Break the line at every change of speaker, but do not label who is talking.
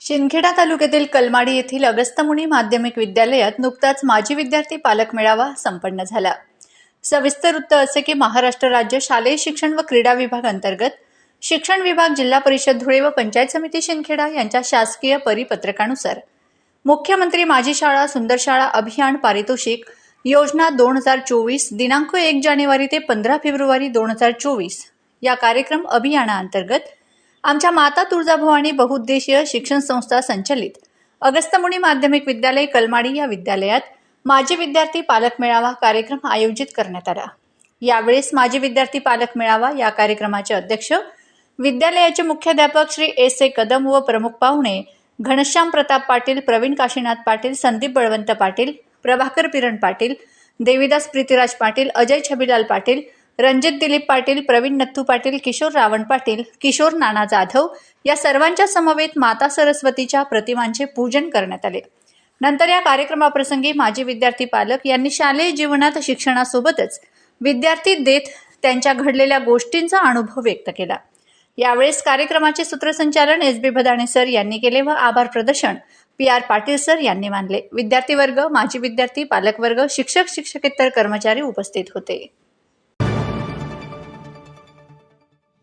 शिंदखेडा तालुक्यातील कलमाडी येथील अगस्तमुनी माध्यमिक विद्यालयात नुकताच माजी विद्यार्थी पालक मेळावा संपन्न झाला. सविस्तर वृत्त असे की महाराष्ट्र राज्य शालेय शिक्षण व क्रीडा विभाग अंतर्गत शिक्षण विभाग जिल्हा परिषद धुळे व पंचायत समिती शिंदखेडा यांच्या शासकीय परिपत्रकानुसार मुख्यमंत्री माझी शाळा सुंदर शाळा अभियान पारितोषिक योजना दोन हजार चोवीस दिनांक एक जानेवारी ते पंधरा फेब्रुवारी दोन हजार चोवीस या कार्यक्रम अभियानाअंतर्गत आमच्या माता तुळजाभवानी बहुउद्देशीय शिक्षण संस्था संचलित. अगस्तमुनी माध्यमिक विद्यालय कलमाडी या विद्यालयात माजी विद्यार्थी पालक मेळावा कार्यक्रम आयोजित करण्यात आला. यावेळेस माजी विद्यार्थी पालक मेळावा या कार्यक्रमाचे अध्यक्ष विद्यालयाचे मुख्याध्यापक श्री एस ए कदम व प्रमुख पाहुणे घनश्याम प्रताप पाटील प्रवीण काशीनाथ पाटील संदीप बळवंत पाटील प्रभाकर पिरण पाटील देविदास प्रीतिराज पाटील अजय छबिलाल पाटील रणजित दिलीप पाटील प्रवीण नत्थू पाटील किशोर रावण पाटील किशोर नाना जाधव या सर्वांच्या समवेत माता सरस्वतीच्या प्रतिमांचे पूजन करण्यात आले. नंतर या कार्यक्रमाप्रसंगी माजी विद्यार्थी पालक यांनी शालेय जीवनात शिक्षणासोबतच विद्यार्थी देत त्यांच्या घडलेल्या गोष्टींचा अनुभव व्यक्त केला. यावेळेस कार्यक्रमाचे सूत्रसंचालन एस बी भदाणे सर यांनी केले व आभार प्रदर्शन पी आर पाटील सर यांनी मानले. विद्यार्थी वर्ग माजी विद्यार्थी पालकवर्ग शिक्षक शिक्षकेतर कर्मचारी उपस्थित होते.